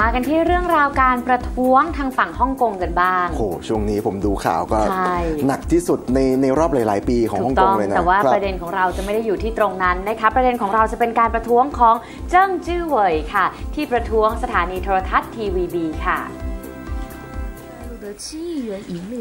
มากันที่เรื่องราวการประท้วงทางฝั่งฮ่องกงกันบ้างโอ้โหช่วงนี้ผมดูข่าวก็ใช่หนักที่สุดในในรอบหลาย ๆ ปีของถูฮ่อกงกต้งองเลยนะแต่ว่าคบประเด็นของเราจะไม่ได้อยู่ที่ตรงนั้นนะคะประเด็นของเราจะเป็นการประท้วงของเจิ้งจื้อเหวยค่ะ ที่ประท้วงสถานีโทรทัศน์ทีวีบีค่ะ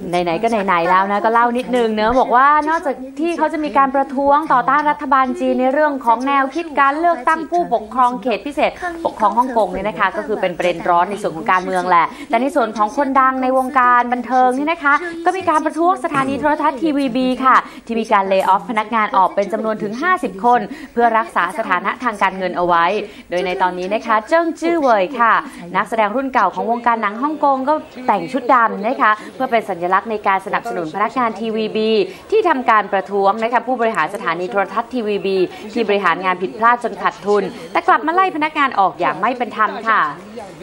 ไหนๆก็ไหนๆแล้วนะก็เล่านิดนึงเนอะบอกว่านอกจากที่เขาจะมีการประท้วงต่อต้านรัฐบาลจีนในเรื่องของแนวคิดการเลือกตั้งผู้ปกครองเขตพิเศษ ปกครองฮ่องกงเนี่ยนะคะ ก็คือเป็นประเด็นร้อนในส่วนของการเมืองแหละ แต่ในส่วนของคนดังในวงการบันเทิงนี่นะคะ ก็มีการประท้วงสถานีโทรทัศน์ทีวีบีค่ะ ที่มีการเลิกออฟพนักงานออกเป็นจำนวนถึง 50 คน เพื่อรักษาสถานะทางการเงินเอาไว้ โดยในตอนนี้นะคะ เจิ้งจื้อเหวยค่ะ นักแสดงรุ่นเก่าของวงการหนังฮ่องกงก็แต่งชุดดำนะคะเพื่อเป็นสัญลักษณ์ในการสนับสนุนพนักงานทีวีบีที่ทำการประท้วงนะคะผู้บริหารสถานีโทรทัศน์ทีวีบีที่บริหารงานผิดพลาดจนขาดทุน แต่กลับมาไล่พนักงานออกอย่างไม่เป็นธรรมค่ะ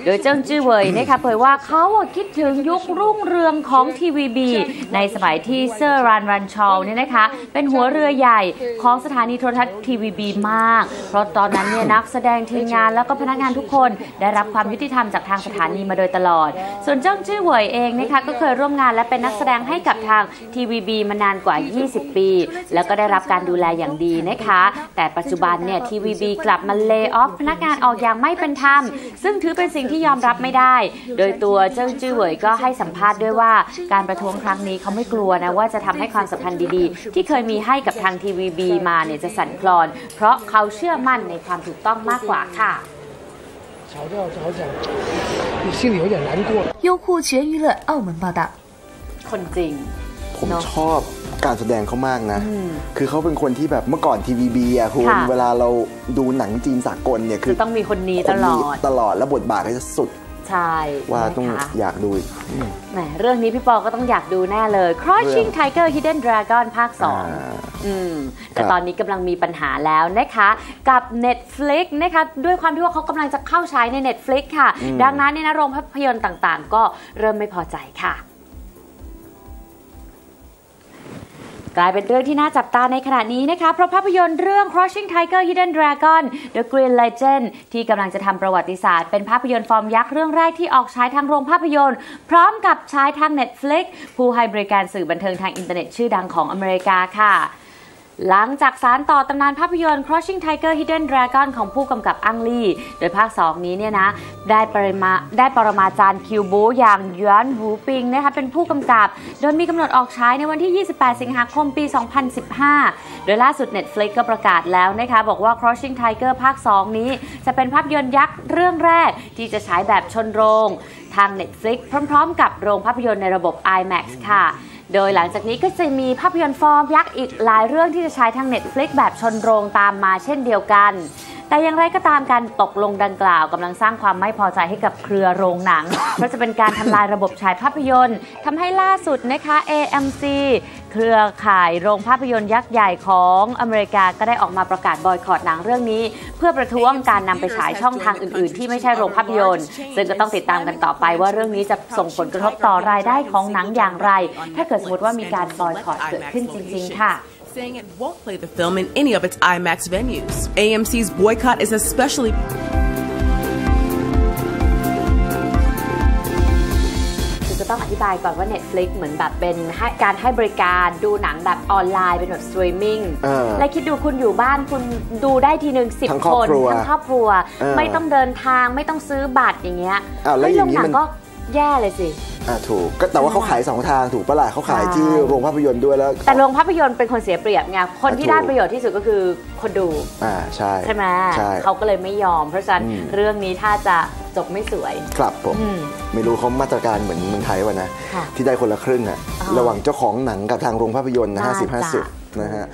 โดยเจิ้งจื้อเหวยนะคะเผยว่าเขาคิดถึงยุครุ่งเรืองของทีวีบีในสมัยที่เซอร์รันรันชอลเนี่ยนะคะเป็นหัวเรือใหญ่ของสถานีโทรทัศน์ทีวีบีมาก เพราะตอนนั้นเนี่ยนักแสดงทีมงานแล้วก็พนักงานทุกคน ได้รับความยุติธรรมจากทางสถานีมาโดยตลอด ส่วนเจิ้งจื้อเหวยเองนะคะก็เคยร่วมงานและเป็นนักแสดงให้กับทางทีวีบีมานานกว่า 20 ปี แล้วก็ได้รับการดูแลอย่างดีนะคะ แต่ปัจจุบันเนี่ยทีวีบีกลับมาเล y o ออฟพนักงานออกอย่างไม่เป็นธรรม ซึ่งถือเป็นสิ่งที่ยอมรับไม่ได้ โดยตัวเจิ้งจื้อเหวยก็ให้สัมภาษณ์ด้วยว่าการประท้วงครั้งนี้เขาไม่กลัวนะว่าจะทำให้ความสัมพันธ์ดีๆ ที่เคยมีให้กับทางทีวีบีมาเนี่ยจะสั่นคลอน เพราะเขาเชื่อมั่นในความถูกต้องมากกว่าค่ะ 吵架吵起来，你心里有点难过。优酷全娱乐澳门报道。 คนจริง ผม เนอะ ชอบการแสดงเขามากนะ อืม คือเขาเป็นคนที่แบบเมื่อก่อนทีวีบีอะคุณ ค่ะ เวลาเราดูหนังจีนสากลเนี่ย คื คือ อ ต้องมีคนนี้ ค ต น ลอ นี้ ด ตลอดแล้วบทบาทก็จะสุด ใช่ว่าต้องนะคะอยากดูอีกอืมแหมเรื่องนี้พี่ปอก็ต้องอยากดูแน่เลย Crouching Tiger Hidden Dragon ภาค 2อ่าอืม แต่ครับตอนนี้กำลังมีปัญหาแล้วนะคะ กับ Netflix นะคะ ด้วยความที่ว่าเขากำลังจะเข้าใช้ใน Netflix ค่ะ ดังนั้นเนี่ยนะโรงภาพยนตร์ต่างๆ ก็เริ่มไม่พอใจค่ะ กลายเป็นเรื่องที่น่าจับตาในขณะนี้นะคะ เพราะภาพยนตร์เรื่อง Crushing Tiger Hidden Dragon The Green Legend ที่กำลังจะทำประวัติศาสตร์ เป็นภาพยนตร์ฟอร์มยักษ์เรื่องแรกที่ออกฉายทางโรงภาพยนตร์ พร้อมกับฉายทาง Netflix ผู้ให้บริการสื่อบันเทิงทางอินเทอร์เน็ตชื่อดังของอเมริกาค่ะ หลังจากสารต่อตำนานภาพยนตร์ Crouching Tiger Hidden Dragon ของผู้กำกับอังลีโดยภาค 2 นี้เนี่ยนะ ได้ปริมาได้ปรมาจารย์คิวบูอย่างยวนหูปิงนะคะเป็นผู้กำกับ โดยมีกำหนดออกฉายในวันที่ 28 สิงหาคมปี 2015 โดยล่าสุด Netflix ก็ประกาศแล้วนะคะบอกว่า Crouching Tiger ภาค 2 นี้ จะเป็นภาพยนตร์ยักษ์เรื่องแรกที่จะฉายแบบชนโรง ทาง Netflix พร้อม ๆ กับโรงภาพยนตร์ในระบบ IMAX ค่ะ โดยหลังจากนี้ก็จะมีภาพยนตร์ฟอร์มยักษ์อีกหลายเรื่องที่จะใช้ทาง Netflix แบบชนโรงตามมาเช่นเดียวกัน แต่อย่างไรก็ตามการตกลงดังกล่าวกำลังสร้างความไม่พอใจให้กับเครือโรงหนัง เพราะจะเป็นการทำลายระบบฉายภาพยนตร์ทำให้ล่าสุดนะคะ AMC เครือข่ายโรงภาพยนตร์ยักษ์ใหญ่ของอเมริกาก็ได้ออกมาประกาศบอยคอรดหนังเรื่องนี้ เพื่อประท้วงการนำไปฉายช่องทางอื่น ๆ ที่ไม่ใช่โรงภาพยนตร์ ซึ่งก็ต้องติดตามกันต่อไปว่าเรื่องนี้จะส่งผลกระทบต่อรายได้ของหนังอย่างไร ถ้าเกิดสมมติว่ามีการบอยคอรดเกิดขึ้นจริง ๆ ค่ะ saying it won't play the film in any of its IMAX venues. AMC's boycott is especially คือจะต้องอธิบายก่อนว่า Netflix เหมือนแบบเป็นให้การให้บริการดูหนังแบบออนไลน์เป็นแบบสตรีมมิ่งเออและคิดดูคุณอยู่บ้านคุณดูได้ทีหนึ่งสิบทั้งคครอบนครัวทั้งครอบครัว เออไม่ต้องเดินทางไม่ต้องซื้อบัตรอย่างเงี้ยอ้าวแล้วเฮ้ยอโรย่างงนี้หนังมันก็แย่เลยสิ อ่าถูกก็แต่ว่าเขาขายสองทางถูกปะล่ะเขาขายที่ใช่โรงภาพยนตร์ด้วยแล้ว แต่โรงภาพยนตร์เป็นคนเสียเปรียบไงคนที่ถูกได้ประโยชน์ที่สุดก็คือคนดูอ่าใช่ใช่ไหมใช่เขาก็เลยไม่ยอม เพราะฉะนั้นอืมเรื่องนี้ถ้าจะจบไม่สวย ครับผมอืมไม่รู้เขามาตรการเหมือนเมืองไทยวะนะค่ะที่ได้คนละครึ่งอะอ๋อระหว่างเจ้าของหนังกับทางโรงภาพยนตร์นะน่าห้าสิบห้าจะสิบนะฮะ